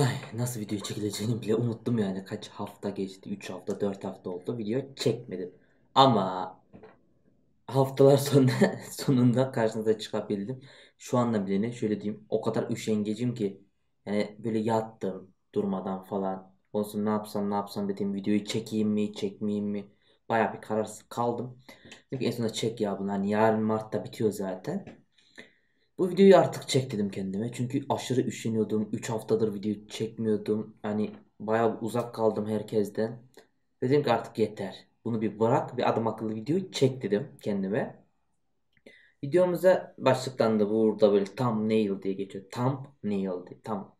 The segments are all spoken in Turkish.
Ay, nasıl video çekileceğini bile unuttum yani. Kaç hafta geçti? 3 hafta, 4 hafta oldu. Video çekmedim. Ama haftalar sonra sonunda karşınıza çıkabildim. Şu anda bile ne şöyle diyeyim. O kadar üşengecim ki. Yani böyle yattım durmadan falan. Sonra ne yapsam ne yapsam dediğim videoyu çekeyim mi çekmeyeyim mi? Baya bir kararsız kaldım. Dedim en sonunda çek ya bunu. Hani yarın Mart'ta bitiyor zaten. Bu videoyu artık çek dedim kendime. Çünkü aşırı üşeniyordum. 3 haftadır video çekmiyordum. Hani bayağı uzak kaldım herkesten. Dedim ki artık yeter. Bunu bir bırak bir adam akıllı videoyu çek dedim kendime. Videomuza başlıktan da burada böyle thumbnail diye geçiyor. Thumbnail diye. Tam.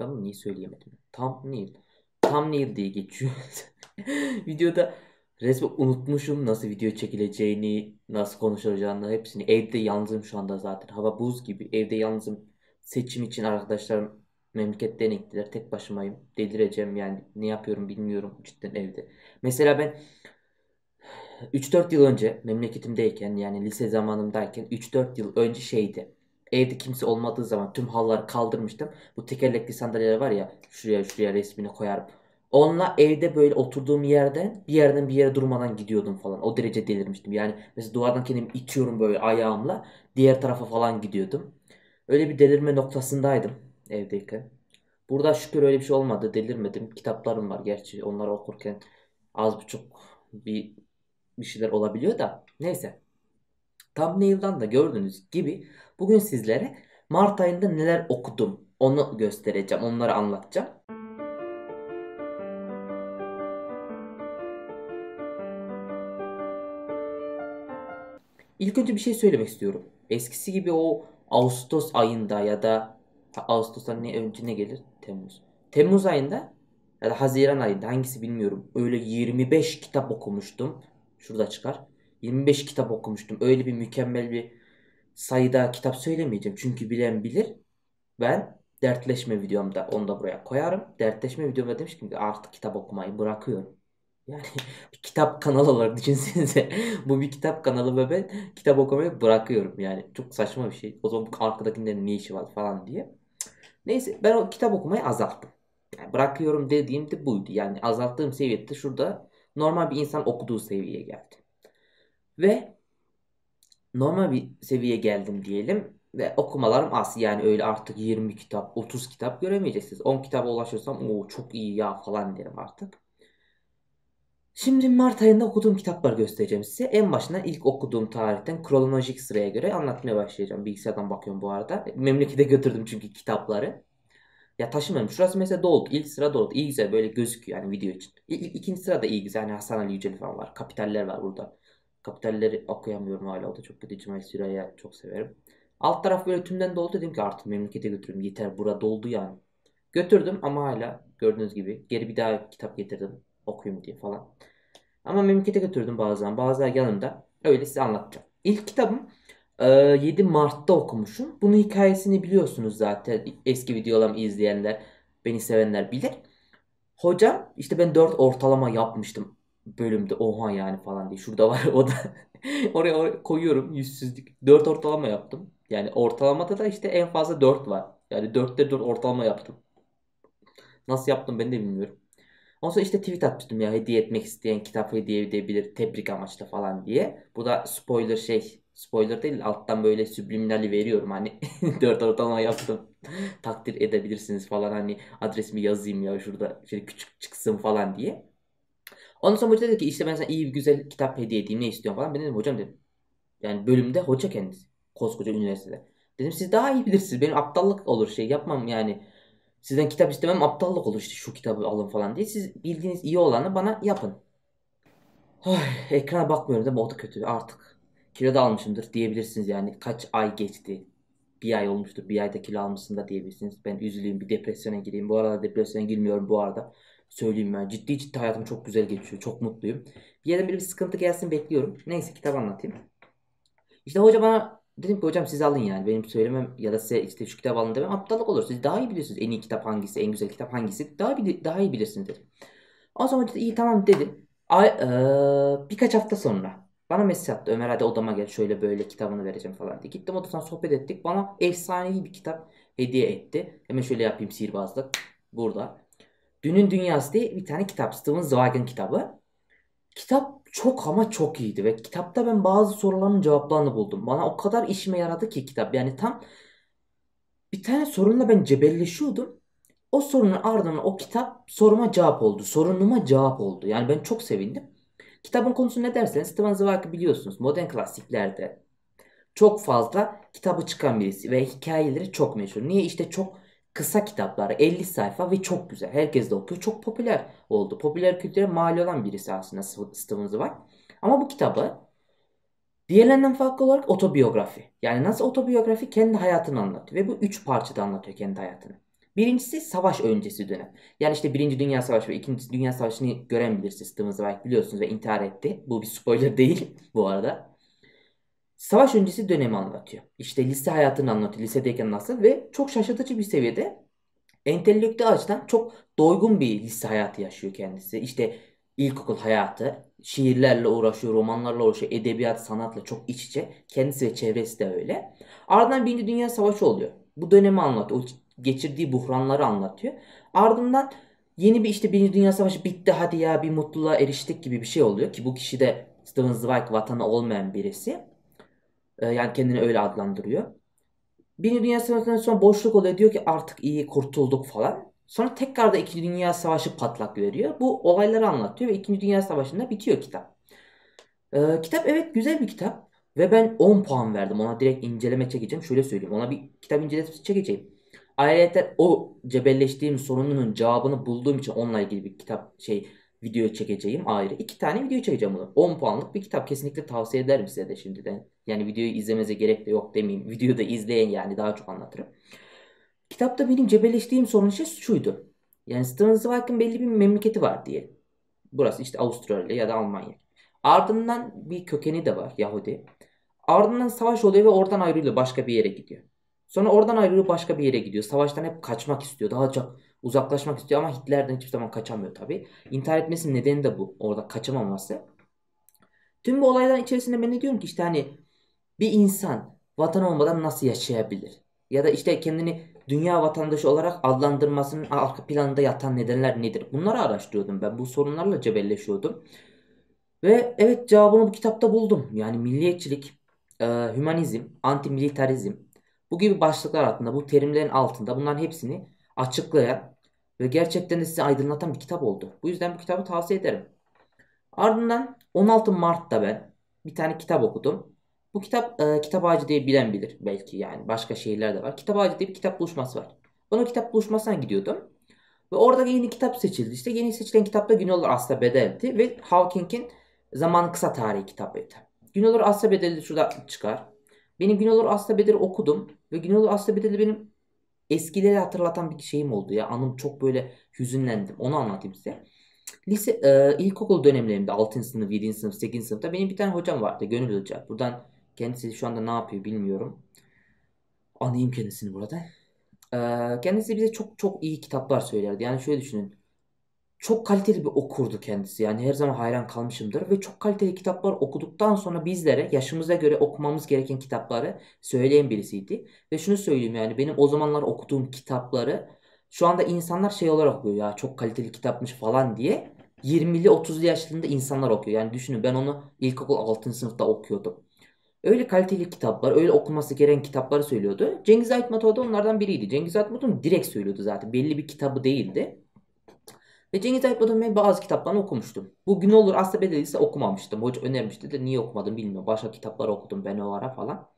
Ben bunu niye söyleyemedim? Thumbnail. Thumbnail diye geçiyor. Videoda resmen unutmuşum nasıl video çekileceğini, nasıl konuşulacağını hepsini. Evde yalnızım şu anda zaten. Hava buz gibi. Evde yalnızım. Seçim için arkadaşlarım memleketten gittiler. Tek başımayım. Delireceğim yani. Ne yapıyorum bilmiyorum cidden evde. Mesela ben 3-4 yıl önce memleketimdeyken yani lise zamanımdayken 3-4 yıl önce şeydi. Evde kimse olmadığı zaman tüm halları kaldırmıştım. Bu tekerlekli sandalyeler var ya şuraya şuraya resmini koyarım. Onunla evde böyle oturduğum yerden bir yerden bir yere durmadan gidiyordum falan. O derece delirmiştim. Yani mesela duvardan kendimi itiyorum böyle ayağımla. Diğer tarafa falan gidiyordum. Öyle bir delirme noktasındaydım evdeyken. Burada şükür öyle bir şey olmadı. Delirmedim. Kitaplarım var gerçi. Onları okurken az buçuk bir bir şeyler olabiliyor da. Neyse. Thumbnail'dan da gördüğünüz gibi bugün sizlere Mart ayında neler okudum onu göstereceğim. Onları anlatacağım. İlk önce bir şey söylemek istiyorum. Eskisi gibi o Ağustos ayında ya da Ağustos'tan ne önce ne gelir? Temmuz. Temmuz ayında ya da Haziran ayında hangisi bilmiyorum. Öyle 25 kitap okumuştum. Şurada çıkar. 25 kitap okumuştum. Öyle bir mükemmel bir sayıda kitap söylemeyeceğim. Çünkü bilen bilir. Ben dertleşme videomda onu da buraya koyarım. Dertleşme videomda demiştim ki artık kitap okumayı bırakıyorum. Yani kitap kanalı olarak düşünsenize. Bu bir kitap kanalı ve ben kitap okumayı bırakıyorum. Yani çok saçma bir şey. O zaman bu arkadakilerin ne işi var falan diye. Neyse ben o kitap okumayı azalttım. Yani bırakıyorum dediğim de buydu. Yani azalttığım seviyede şurada normal bir insan okuduğu seviyeye geldi. Ve normal bir seviyeye geldim diyelim. Ve okumalarım az. Yani öyle artık 20 kitap, 30 kitap göremeyeceksiniz. 10 kitaba ulaşırsam o çok iyi ya falan derim artık. Şimdi Mart ayında okuduğum kitaplar göstereceğim size. En başına ilk okuduğum tarihten kronolojik sıraya göre anlatmaya başlayacağım. Bilgisayardan bakıyorum bu arada. Memlekete götürdüm çünkü kitapları. Ya taşımadım. Şurası mesela doldu. İlk sıra doldu. İyi güzel böyle gözüküyor yani video için. İlk, ikinci sırada iyi güzel. Yani Hasan Ali Yücel falan var. Kapitaller var burada. Kapitalleri okuyamıyorum hala. O da çok kötü. Cemal Süreyya çok severim. Alt taraf böyle tümden doldu. Dedim ki artık memlekete götürürüm. Yeter burada doldu yani. Götürdüm ama hala gördüğünüz gibi geri bir daha kitap getirdim. Okuyayım diye falan. Ama memlekete götürdüm bazen. Bazılar yanımda. Öyle size anlatacağım. İlk kitabım 7 Mart'ta okumuşum. Bunun hikayesini biliyorsunuz zaten. Eski videolarımı izleyenler, beni sevenler bilir. Hocam işte ben 4 ortalama yapmıştım bölümde. Oha yani falan diye. Şurada var o da. oraya, oraya koyuyorum yüzsüzlük. 4 ortalama yaptım. Yani ortalamada da işte en fazla 4 var. Yani 4'te 4 ortalama yaptım. Nasıl yaptım ben de bilmiyorum. Ondan sonra işte tweet atmıştım ya hediye etmek isteyen kitap hediye edebilir tebrik amaçlı falan diye. Bu da spoiler şey spoiler değil alttan böyle subliminali veriyorum hani 4 ortalama yaptım takdir edebilirsiniz falan hani adresimi yazayım ya şurada şöyle küçük çıksın falan diye. Ondan sonra hoca dedi ki işte ben sana iyi bir güzel kitap hediye edeyim ne istiyorsun falan. Ben dedim hocam dedim. Yani bölümde hoca kendisi. Koskoca üniversitede. Dedim siz daha iyi bilirsiniz. Benim aptallık olur şey yapmam yani. Sizden kitap istemem aptallık olur işte şu kitabı alın falan diye. Siz bildiğiniz iyi olanı bana yapın. Ay, ekrana bakmıyorum değil mi? O da kötü artık. Kilo da almışımdır diyebilirsiniz yani. Kaç ay geçti? Bir ay olmuştur. Bir ayda kilo almışsın da diyebilirsiniz. Ben üzüleyim bir depresyona gireyim. Bu arada depresyona girmiyorum bu arada. Söyleyeyim ben. Ciddi ciddi hayatım çok güzel geçiyor. Çok mutluyum. Bir yerden bir sıkıntı gelsin bekliyorum. Neyse kitap anlatayım. İşte hoca bana dedim ki hocam siz alın yani. Benim söylemem ya da size işte şu kitap alın demem aptallık olur. Siz daha iyi biliyorsunuz. En iyi kitap hangisi, en güzel kitap hangisi. Daha, daha iyi bilirsiniz dedim. O zaman hoca iyi tamam dedi. Ay, ee, birkaç hafta sonra bana mesaj attı. Ömer hadi odama gel şöyle böyle kitabını vereceğim falan diye. Gittim odadan sohbet ettik. Bana efsanevi bir kitap hediye etti. Hemen şöyle yapayım sihirbazlık. burada. Dünün Dünyası diye bir tane kitap. Steven Zweig'in kitabı. Kitap çok ama çok iyiydi ve kitapta ben bazı soruların cevaplarını buldum. Bana o kadar işime yaradı ki kitap. Yani tam bir tane sorunla ben cebelleşiyordum. O sorunun ardından o kitap soruma cevap oldu. Sorunuma cevap oldu. Yani ben çok sevindim. Kitabın konusu ne derseniz Steven Zweig'i biliyorsunuz. Modern klasiklerde çok fazla kitabı çıkan birisi ve hikayeleri çok meşhur. Niye? İşte çok kısa kitapları 50 sayfa ve çok güzel. Herkes de okuyor. Çok popüler oldu. Popüler kültüre mal olan birisi aslında Steven Zweig. Ama bu kitabı diğerlerinden farklı olarak otobiyografi. Yani nasıl otobiyografi? Kendi hayatını anlatıyor. Ve bu üç parçada anlatıyor kendi hayatını. Birincisi savaş öncesi dönem. Yani işte Birinci Dünya Savaşı ve İkinci Dünya Savaşı'nı gören birisi Steven Zweig biliyorsunuz ve intihar etti. Bu bir spoiler değil bu arada. Savaş öncesi dönemi anlatıyor. İşte lise hayatını anlatıyor. Lisedeyken nasıl ve çok şaşırtıcı bir seviyede entelektüel açıdan çok doygun bir lise hayatı yaşıyor kendisi. İşte ilkokul hayatı, şiirlerle uğraşıyor, romanlarla uğraşıyor, edebiyat, sanatla çok iç içe. Kendisi ve çevresi de öyle. Ardından Birinci Dünya Savaşı oluyor. Bu dönemi anlatıyor. O geçirdiği buhranları anlatıyor. Ardından yeni bir işte Birinci Dünya Savaşı bitti hadi ya bir mutluluğa eriştik gibi bir şey oluyor ki bu kişi de Steven Zweig vatanı olmayan birisi. Ee, yani kendini öyle adlandırıyor. Birinci Dünya Savaşı'ndan sonra boşluk oluyor. Diyor ki artık iyi kurtulduk falan. Sonra tekrar da İkinci Dünya Savaşı patlak veriyor. Bu olayları anlatıyor ve İkinci Dünya Savaşı'nda bitiyor kitap. Ee, kitap evet güzel bir kitap. Ve ben 10 puan verdim. Ona direkt inceleme çekeceğim. Şöyle söyleyeyim. Ona bir kitap incelemesi çekeceğim. Ayrıca o cebelleştiğim sorununun cevabını bulduğum için onunla ilgili bir kitap şey video çekeceğim ayrı. iki tane video çekeceğim bunu. 10 puanlık bir kitap. Kesinlikle tavsiye ederim size de şimdiden. Yani videoyu izlemenize gerek de yok demeyeyim. Videoda izleyin yani daha çok anlatırım. Kitapta benim cebelleştiğim sorun şey şuydu. Yani Steven Zweig'in belli bir memleketi var diye. Burası işte Avustralya ya da Almanya. Ardından bir kökeni de var Yahudi. Ardından savaş oluyor ve oradan ayrılıyor başka bir yere gidiyor. Sonra oradan ayrılıyor başka bir yere gidiyor. Savaştan hep kaçmak istiyor. Daha çok uzaklaşmak istiyor ama Hitler'den hiçbir zaman kaçamıyor tabii. İntihar etmesinin nedeni de bu. Orada kaçamaması. Tüm bu olayların içerisinde ben ne diyorum ki işte hani bir insan vatan olmadan nasıl yaşayabilir? Ya da işte kendini dünya vatandaşı olarak adlandırmasının arka planında yatan nedenler nedir? Bunları araştırıyordum ben. Bu sorunlarla cebelleşiyordum. Ve evet cevabını bu kitapta buldum. Yani milliyetçilik, e, hümanizm, antimilitarizm bu gibi başlıklar altında, bu terimlerin altında bunların hepsini açıklayan ve gerçekten de sizi aydınlatan bir kitap oldu. Bu yüzden bu kitabı tavsiye ederim. Ardından 16 Mart'ta ben bir tane kitap okudum. Bu kitap e, Kitap Ağacı diye bilen bilir belki yani başka şehirler de var. Kitap Ağacı diye bir kitap buluşması var. Ben kitap buluşmasına gidiyordum. Ve orada yeni kitap seçildi. İşte yeni seçilen kitapta Günolur Asla Bedel'di ve Hawking'in Zaman Kısa Tarihi kitabıydı. Günolur Asla Bedel'i şurada çıkar. Benim Günolur Asla Bedel'i okudum ve Günolur Asla Bedel'i benim eskileri hatırlatan bir şeyim oldu ya. Anım çok böyle hüzünlendim. Onu anlatayım size. Lise, e, ilkokul dönemlerimde 6. sınıf, 7. sınıf, 8. sınıfta benim bir tane hocam vardı. Gönül Hoca. Buradan kendisi şu anda ne yapıyor bilmiyorum. Anayım kendisini burada. E, kendisi bize çok çok iyi kitaplar söylerdi. Yani şöyle düşünün çok kaliteli bir okurdu kendisi. Yani her zaman hayran kalmışımdır ve çok kaliteli kitaplar okuduktan sonra bizlere yaşımıza göre okumamız gereken kitapları söyleyen birisiydi. Ve şunu söyleyeyim yani benim o zamanlar okuduğum kitapları şu anda insanlar şey olarak okuyor ya çok kaliteli kitapmış falan diye 20'li 30'lu yaşlarında insanlar okuyor. Yani düşünün ben onu ilkokul 6. sınıfta okuyordum. Öyle kaliteli kitaplar, öyle okunması gereken kitapları söylüyordu. Cengiz Aytmatov da onlardan biriydi. Cengiz Aytmatov direkt söylüyordu zaten. Belli bir kitabı değildi. Ve Cengiz Aytmatov'un bazı kitaplarını okumuştum. Bu gün olur asla bedeliyse okumamıştım. Hoca önermişti de niye okumadım bilmiyorum. Başka kitaplar okudum ben o ara falan.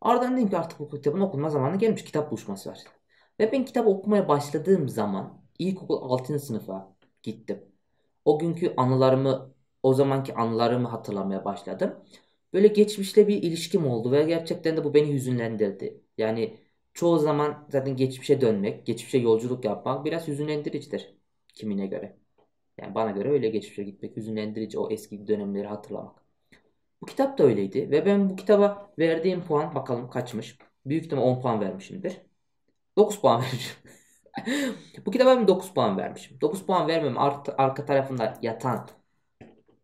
Ardından dedim ki artık bu kitabın okunma zamanı gelmiş. Kitap buluşması var. Ve ben kitap okumaya başladığım zaman ilkokul 6. sınıfa gittim. O günkü anılarımı, o zamanki anılarımı hatırlamaya başladım. Böyle geçmişle bir ilişkim oldu ve gerçekten de bu beni hüzünlendirdi. Yani çoğu zaman zaten geçmişe dönmek, geçmişe yolculuk yapmak biraz hüzünlendiricidir kimine göre. Yani bana göre öyle geçmişe gitmek, hüzünlendirici o eski dönemleri hatırlamak. Bu kitap da öyleydi ve ben bu kitaba verdiğim puan bakalım kaçmış. Büyük ihtimal 10 puan vermişimdir. 9 puan vermişim. bu kitaba ben 9 puan vermişim. 9 puan vermem arka, arka tarafında yatan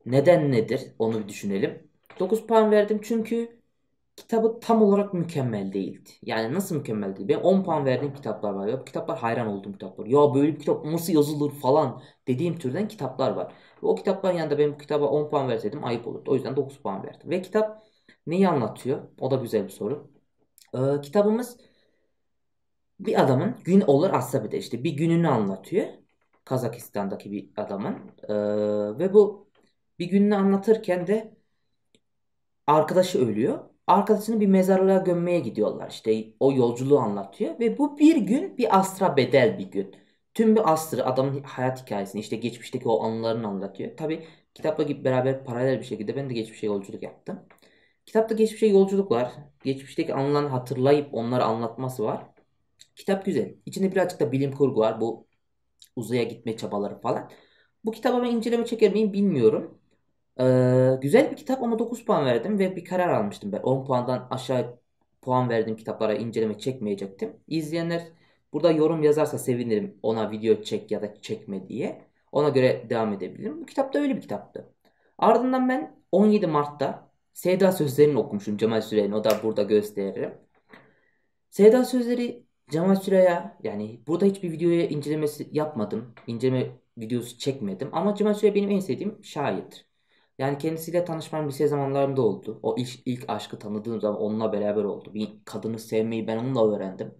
neden nedir onu bir düşünelim. 9 puan verdim çünkü kitabı tam olarak mükemmel değildi. Yani nasıl mükemmel değil? Ben 10 puan verdiğim kitaplar var. Ya bu kitaplar hayran olduğum kitaplar. Ya böyle bir kitap nasıl yazılır falan dediğim türden kitaplar var. Ve o kitapların yanında ben bu kitaba 10 puan verseydim ayıp olurdu. O yüzden 9 puan verdim. Ve kitap neyi anlatıyor? O da güzel bir soru. Ee, kitabımız bir adamın gün olur Asabi'de işte bir gününü anlatıyor. Kazakistan'daki bir adamın. Ee, ve bu bir gününü anlatırken de arkadaşı ölüyor. Arkadaşını bir mezarlığa gömmeye gidiyorlar. İşte o yolculuğu anlatıyor. Ve bu bir gün bir asra bedel bir gün. Tüm bir asrı adamın hayat hikayesini işte geçmişteki o anılarını anlatıyor. Tabi kitapla gibi beraber paralel bir şekilde ben de geçmişe yolculuk yaptım. Kitapta geçmişe yolculuk var. Geçmişteki anılarını hatırlayıp onları anlatması var. Kitap güzel. İçinde birazcık da bilim kurgu var. Bu uzaya gitme çabaları falan. Bu kitaba ben inceleme çeker miyim bilmiyorum. Güzel bir kitap ama 9 puan verdim ve bir karar almıştım ben. 10 puandan aşağı puan verdiğim kitaplara inceleme çekmeyecektim. İzleyenler burada yorum yazarsa sevinirim ona video çek ya da çekme diye. Ona göre devam edebilirim. Bu kitap da öyle bir kitaptı. Ardından ben 17 Mart'ta Sevda Sözlerini okumuşum Cemal Süreyya'nın. O da burada gösteririm. Sevda Sözleri Cemal Süreya yani burada hiçbir videoya incelemesi yapmadım. İnceleme videosu çekmedim. Ama Cemal Süreya benim en sevdiğim şairdir. Yani kendisiyle tanışmam lise zamanlarımda oldu. O ilk, ilk aşkı tanıdığım zaman onunla beraber oldu. Bir kadını sevmeyi ben onunla öğrendim.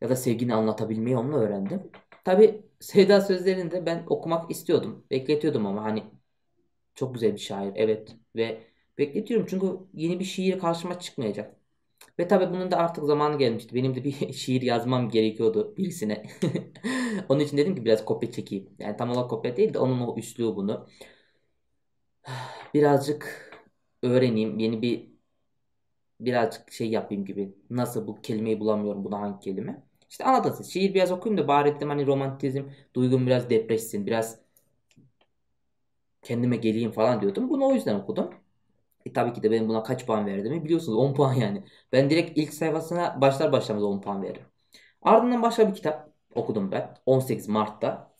Ya da sevgini anlatabilmeyi onunla öğrendim. Tabi Sevda sözlerini de ben okumak istiyordum. Bekletiyordum ama hani çok güzel bir şair evet. Ve bekletiyorum çünkü yeni bir şiir karşıma çıkmayacak. Ve tabi bunun da artık zamanı gelmişti. Benim de bir şiir yazmam gerekiyordu birisine. onun için dedim ki biraz kopya çekeyim. Yani tam olarak kopya değil de onun o üslubunu birazcık öğreneyim. Yeni bir birazcık şey yapayım gibi. Nasıl bu kelimeyi bulamıyorum buna hangi kelime. İşte anlatın siz. Şiir biraz okuyayım da bari dedim hani romantizm duygum biraz depressin. Biraz kendime geleyim falan diyordum. Bunu o yüzden okudum. E tabii ki de benim buna kaç puan verdiğimi biliyorsunuz. 10 puan yani. Ben direkt ilk sayfasına başlar başlamaz 10 puan veririm. Ardından başka bir kitap okudum ben. 18 Mart'ta.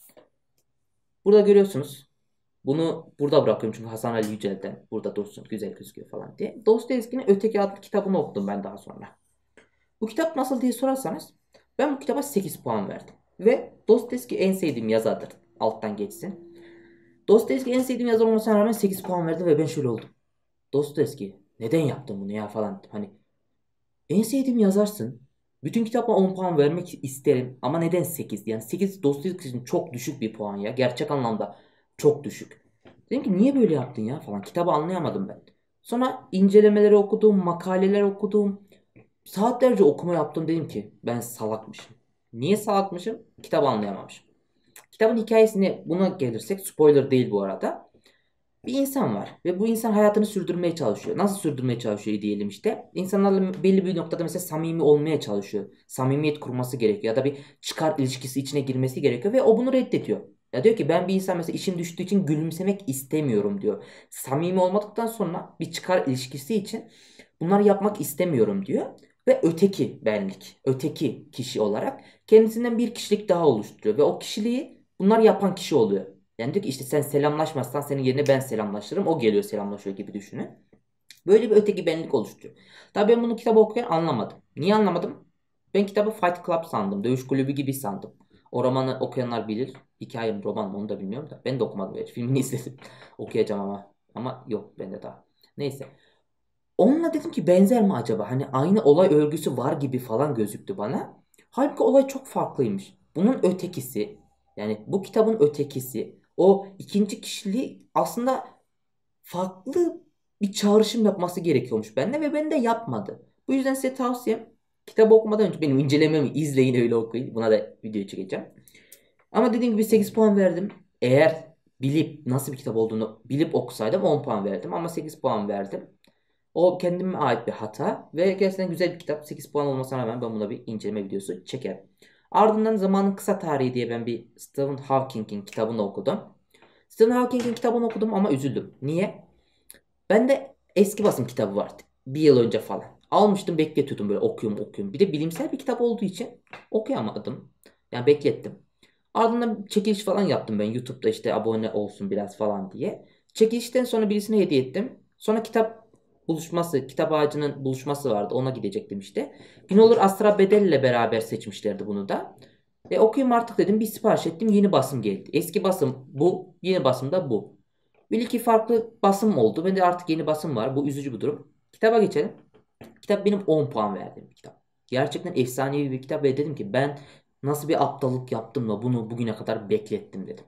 Burada görüyorsunuz. Bunu burada bırakıyorum çünkü Hasan Ali Yücel'den burada dursun güzel gözüküyor falan diye. Dostoyevski'nin Öteki adlı kitabını okudum ben daha sonra. Bu kitap nasıl diye sorarsanız ben bu kitaba 8 puan verdim. Ve Dostoyevski en sevdiğim yazardır. Alttan geçsin. Dostoyevski en sevdiğim yazar olmasına rağmen 8 puan verdi ve ben şöyle oldum. Dostoyevski neden yaptın bunu ya falan. Hani en sevdiğim yazarsın. Bütün kitaba 10 puan vermek isterim ama neden 8? Yani 8 Dostoyevski için çok düşük bir puan ya. Gerçek anlamda çok düşük. Dedim ki niye böyle yaptın ya falan. Kitabı anlayamadım ben. Sonra incelemeleri okudum, makaleler okudum. Saatlerce okuma yaptım dedim ki ben salakmışım. Niye salakmışım? Kitabı anlayamamışım. Kitabın hikayesine buna gelirsek spoiler değil bu arada. Bir insan var ve bu insan hayatını sürdürmeye çalışıyor. Nasıl sürdürmeye çalışıyor diyelim işte. İnsanlarla belli bir noktada mesela samimi olmaya çalışıyor. Samimiyet kurması gerekiyor ya da bir çıkar ilişkisi içine girmesi gerekiyor ve o bunu reddediyor. Ya diyor ki ben bir insan mesela işim düştüğü için gülümsemek istemiyorum diyor. Samimi olmadıktan sonra bir çıkar ilişkisi için bunları yapmak istemiyorum diyor. Ve öteki benlik, öteki kişi olarak kendisinden bir kişilik daha oluşturuyor. Ve o kişiliği bunlar yapan kişi oluyor. Yani diyor ki işte sen selamlaşmazsan senin yerine ben selamlaşırım. O geliyor selamlaşıyor gibi düşünün. Böyle bir öteki benlik oluşturuyor. Tabii ben bunu kitabı okuyan anlamadım. Niye anlamadım? Ben kitabı Fight Club sandım. Dövüş kulübü gibi sandım. O romanı okuyanlar bilir. Hikaye mi roman mı onu da bilmiyorum da. Ben de okumadım. Evet, filmini izledim. Okuyacağım ama. Ama yok bende daha. Neyse. Onunla dedim ki benzer mi acaba? Hani aynı olay örgüsü var gibi falan gözüktü bana. Halbuki olay çok farklıymış. Bunun ötekisi yani bu kitabın ötekisi o ikinci kişiliği aslında farklı bir çağrışım yapması gerekiyormuş bende ve bende yapmadı. Bu yüzden size tavsiyem kitabı okumadan önce benim incelememi izleyin öyle okuyun. Buna da video çekeceğim. Ama dediğim gibi 8 puan verdim. Eğer bilip nasıl bir kitap olduğunu bilip okusaydım 10 puan verdim ama 8 puan verdim. O kendime ait bir hata ve gerçekten güzel bir kitap. 8 puan olmasına rağmen ben buna bir inceleme videosu çekerim. Ardından Zamanın Kısa Tarihi diye ben bir Stephen Hawking'in kitabını okudum. Stephen Hawking'in kitabını okudum ama üzüldüm. Niye? Ben de eski basım kitabı vardı. Bir yıl önce falan. Almıştım bekletiyordum böyle okuyorum okuyorum. Bir de bilimsel bir kitap olduğu için okuyamadım. Yani beklettim. Ardından çekiliş falan yaptım ben YouTube'da işte abone olsun biraz falan diye. Çekilişten sonra birisine hediye ettim. Sonra kitap buluşması, kitap ağacının buluşması vardı. Ona gidecektim işte. Günolur Astra Bedel ile beraber seçmişlerdi bunu da. E okuyayım artık dedim. Bir sipariş ettim. Yeni basım geldi. Eski basım bu. Yeni basım da bu. Bir iki farklı basım oldu. Bende artık yeni basım var. Bu üzücü bir durum. Kitaba geçelim. Kitap benim 10 puan verdiğim bir kitap. Gerçekten efsanevi bir kitap ve dedim ki ben nasıl bir aptallık yaptım da bunu bugüne kadar beklettim dedim.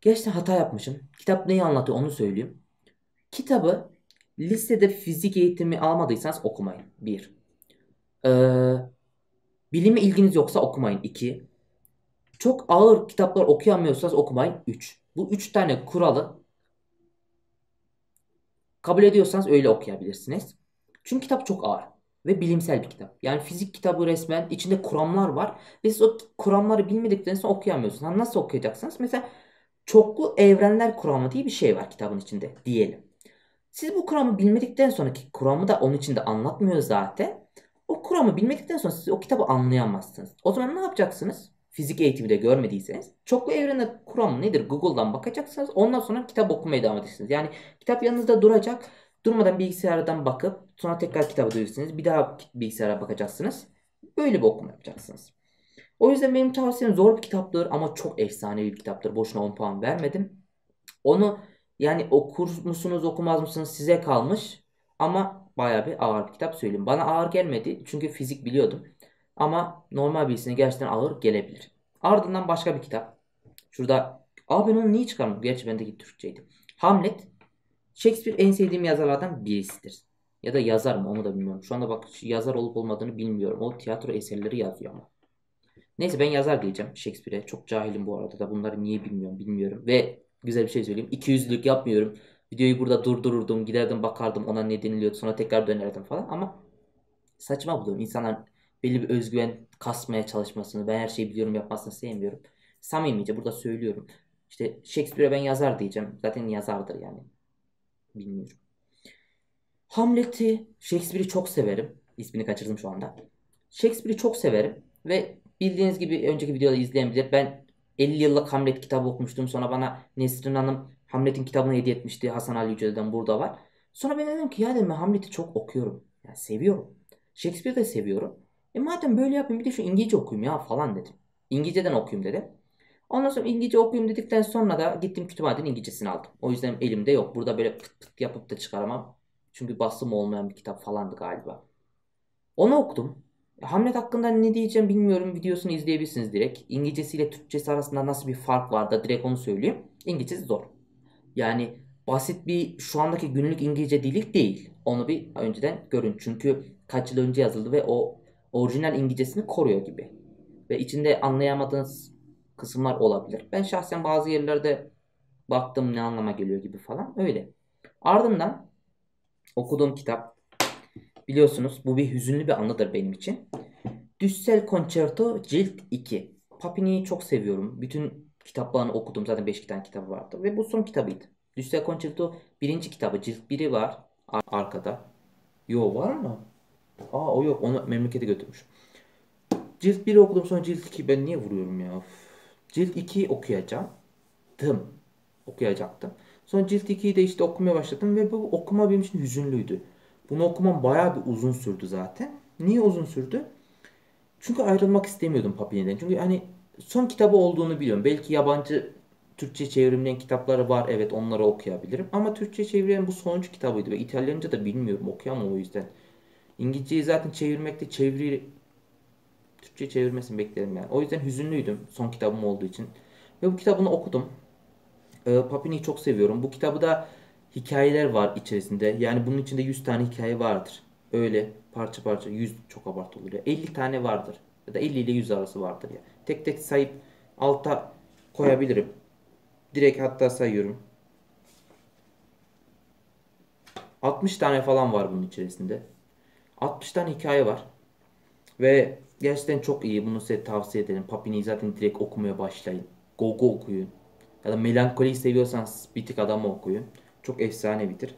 Gerçekten hata yapmışım. Kitap neyi anlatıyor onu söyleyeyim. Kitabı lisede fizik eğitimi almadıysanız okumayın. 1. Ee, bilime ilginiz yoksa okumayın. 2. Çok ağır kitaplar okuyamıyorsanız okumayın. 3. Bu 3 tane kuralı kabul ediyorsanız öyle okuyabilirsiniz. Çünkü kitap çok ağır ve bilimsel bir kitap. Yani fizik kitabı resmen içinde kuramlar var ve siz o kuramları bilmediklerinizi okuyamıyorsunuz. Ha, nasıl okuyacaksınız? Mesela çoklu evrenler kuramı diye bir şey var kitabın içinde diyelim. Siz bu kuramı bilmedikten sonraki kuramı da onun içinde anlatmıyor zaten. O kuramı bilmedikten sonra siz o kitabı anlayamazsınız. O zaman ne yapacaksınız? Fizik eğitimi de görmediyseniz. Çoklu evrenler kuramı nedir? Google'dan bakacaksınız. Ondan sonra kitap okumaya devam edeceksiniz. Yani kitap yanınızda duracak. Durmadan bilgisayardan bakıp sonra tekrar kitabı duyuyorsunuz. Bir daha bilgisayara bakacaksınız. Böyle bir okuma yapacaksınız. O yüzden benim tavsiyem zor bir kitaptır ama çok efsanevi bir kitaptır. Boşuna 10 puan vermedim. Onu yani okur musunuz okumaz mısınız size kalmış. Ama baya bir ağır bir kitap söyleyeyim. Bana ağır gelmedi çünkü fizik biliyordum. Ama normal birisine gerçekten ağır gelebilir. Ardından başka bir kitap. Şurada Aa ben onu niye çıkarmadım? Gerçi bendeki Türkçeydi. Hamlet. Shakespeare en sevdiğim yazarlardan birisidir. Ya da yazar mı onu da bilmiyorum. Şu anda bak yazar olup olmadığını bilmiyorum. O tiyatro eserleri yazıyor ama. Neyse ben yazar diyeceğim Shakespeare'e. Çok cahilim bu arada da bunları niye bilmiyorum bilmiyorum. Ve güzel bir şey söyleyeyim. 200'lük yapmıyorum. Videoyu burada durdururdum. Giderdim bakardım ona ne deniliyordu. Sonra tekrar dönerdim falan. Ama saçma buluyorum. İnsanlar belli bir özgüven kasmaya çalışmasını, ben her şeyi biliyorum yapmasını sevmiyorum. Samimice burada söylüyorum. İşte Shakespeare'e ben yazar diyeceğim. Zaten yazardır yani. Bilmiyorum. Hamlet'i, Shakespeare'i çok severim. İsmini kaçırdım şu anda. Shakespeare'i çok severim. Ve bildiğiniz gibi önceki videoda izleyen bilir. Ben 50 yıllık Hamlet kitabı okumuştum. Sonra bana Nesrin Hanım Hamlet'in kitabını hediye etmişti. Hasan Ali Yücel'den burada var. Sonra ben dedim ki ya dedim Hamlet'i çok okuyorum. Yani seviyorum. Shakespeare'i de seviyorum. E madem böyle yapayım bir de şu İngilizce okuyayım ya falan dedim. İngilizceden okuyayım dedim. Ondan sonra İngilizce okuyayım dedikten sonra da gittim kütüphaneden İngilizcesini aldım. O yüzden elimde yok. Burada böyle pıt pıt yapıp da çıkaramam. Çünkü basım olmayan bir kitap falandı galiba. Onu okudum. Hamlet hakkında ne diyeceğim bilmiyorum. Videosunu izleyebilirsiniz direkt. İngilizcesiyle Türkçesi arasında nasıl bir fark var da direkt onu söyleyeyim. İngilizcesi zor. Yani basit bir şu andaki günlük İngilizce dili değil. Onu bir önceden görün. Çünkü kaç yıl önce yazıldı ve o orijinal İngilizcesini koruyor gibi. Ve içinde anlayamadığınız kısımlar olabilir. Ben şahsen bazı yerlerde baktım ne anlama geliyor gibi falan. Öyle. Ardından okuduğum kitap biliyorsunuz bu bir hüzünlü bir anıdır benim için. Düssel Concerto Cilt 2. Papini'yi çok seviyorum. Bütün kitaplarını okudum. Zaten 5 tane kitabı vardı. Ve bu son kitabıydı. Düssel Concerto birinci kitabı. Cilt 1'i var arkada. Yo var mı? Aa o yok. Onu memlekete götürmüş. Cilt 1'i okudum sonra cilt 2. Ben niye vuruyorum ya? Cilt 2'yi okuyacaktım. Okuyacaktım. Sonra cilt 2'yi de işte okumaya başladım ve bu okuma benim için hüzünlüydü. Bunu okumam bayağı bir uzun sürdü zaten. Niye uzun sürdü? Çünkü ayrılmak istemiyordum Papini'den. Çünkü hani son kitabı olduğunu biliyorum. Belki yabancı Türkçe çevrimleyen kitapları var. Evet onları okuyabilirim. Ama Türkçe çevrilen bu sonuncu kitabıydı. Ve İtalyanca da bilmiyorum. Okuyamam o yüzden. İngilizceyi zaten çevirmekte çeviri Türkçe çevirmesini beklerim yani. O yüzden hüzünlüydüm son kitabım olduğu için. Ve bu kitabını okudum. Ee, Papini'yi çok seviyorum. Bu kitabı da hikayeler var içerisinde. Yani bunun içinde 100 tane hikaye vardır. Öyle parça parça 100 çok abartılır ya. 50 tane vardır. Ya da 50 ile 100 arası vardır ya. Tek tek sayıp alta koyabilirim. Direkt hatta sayıyorum. 60 tane falan var bunun içerisinde. 60 tane hikaye var. Ve gerçekten çok iyi. Bunu size tavsiye ederim. Papini'yi zaten direkt okumaya başlayın. Gogo okuyun. Ya da melankoliyi seviyorsanız Bitik Adam'ı okuyun. Çok efsane bitir.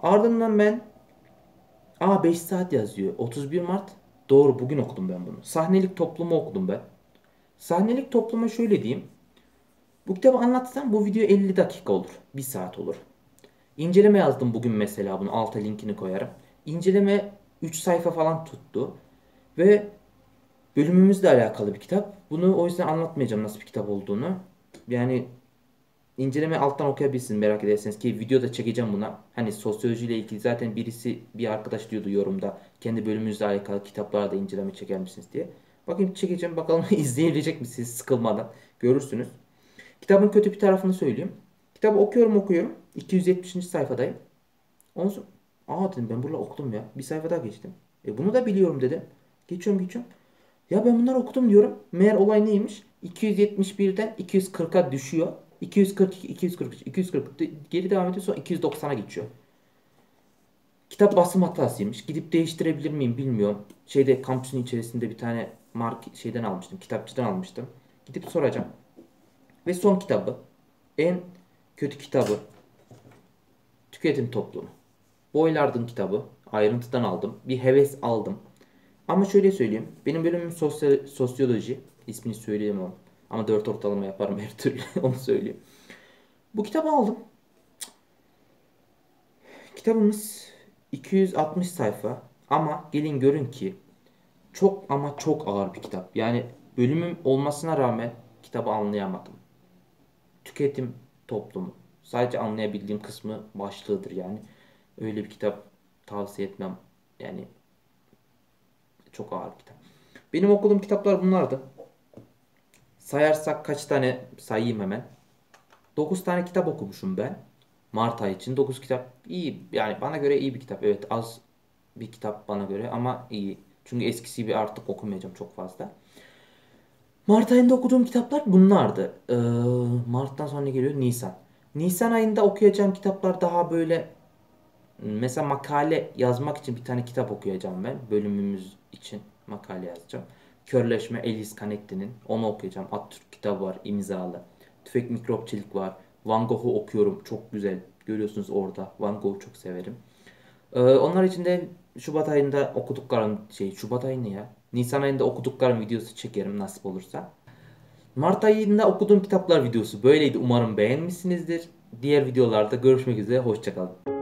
Ardından ben Aa 5 saat yazıyor. 31 Mart. Doğru bugün okudum ben bunu. Sahnelik toplumu okudum ben. Sahnelik topluma şöyle diyeyim. Bu kitabı anlatsam bu video 50 dakika olur. 1 saat olur. İnceleme yazdım bugün mesela bunu alta linkini koyarım. İnceleme 3 sayfa falan tuttu. Ve bölümümüzle alakalı bir kitap. Bunu o yüzden anlatmayacağım nasıl bir kitap olduğunu. Yani inceleme alttan okuyabilirsiniz merak ederseniz ki videoda çekeceğim buna. Hani sosyolojiyle ilgili zaten birisi bir arkadaş diyordu yorumda kendi bölümümüzle alakalı kitaplara da inceleme çeker misiniz diye. Bakayım çekeceğim bakalım izleyebilecek misiniz sıkılmadan görürsünüz. Kitabın kötü bir tarafını söyleyeyim. Kitabı okuyorum okuyorum. 270. sayfadayım. Ondan sonra aa dedim ben burada okudum ya. Bir sayfa daha geçtim. E bunu da biliyorum dedim. Geçiyorum geçiyorum. Ya ben bunları okudum diyorum. Meğer olay neymiş? 271'den 240'a düşüyor. 242, 243, 240 geri devam ediyor sonra 290'a geçiyor. Kitap basım hatasıymış. Gidip değiştirebilir miyim bilmiyorum. Şeyde kampüsün içerisinde bir tane mark şeyden almıştım. Kitapçıdan almıştım. Gidip soracağım. Ve son kitabı. En kötü kitabı. Tüketim toplumu. Boylardın kitabı. Ayrıntıdan aldım. Bir heves aldım. Ama şöyle söyleyeyim. Benim bölümüm sosyal, sosyoloji. İsmini söyleyemem. Ama 4 ortalama yaparım her türlü. Onu söyleyeyim. Bu kitabı aldım. Kitabımız 260 sayfa. Ama gelin görün ki çok ama çok ağır bir kitap. Yani bölümüm olmasına rağmen kitabı anlayamadım. Tüketim toplumu. Sadece anlayabildiğim kısmı başlığıdır yani. Öyle bir kitap tavsiye etmem. Yani çok ağır bir kitap. Benim okuduğum kitaplar bunlardı. Sayarsak kaç tane sayayım hemen. 9 tane kitap okumuşum ben. Mart ayı için 9 kitap iyi. Yani bana göre iyi bir kitap. Evet az bir kitap bana göre ama iyi. Çünkü eskisi gibi artık okumayacağım çok fazla. Mart ayında okuduğum kitaplar bunlardı. Ee, Mart'tan sonra geliyor? Nisan. Nisan ayında okuyacağım kitaplar daha böyle mesela makale yazmak için bir tane kitap okuyacağım ben. Bölümümüz için makale yazacağım. Körleşme Elis Canetti'nin. Onu okuyacağım. Atatürk kitabı var imzalı. Tüfek Mikropçilik var. Van Gogh'u okuyorum. Çok güzel. Görüyorsunuz orada. Van Gogh'u çok severim. Ee, onlar için de Şubat ayında okuduklarım şey Şubat ayı ya? Nisan ayında okuduklarım videosu çekerim nasip olursa. Mart ayında okuduğum kitaplar videosu böyleydi. Umarım beğenmişsinizdir. Diğer videolarda görüşmek üzere. Hoşçakalın.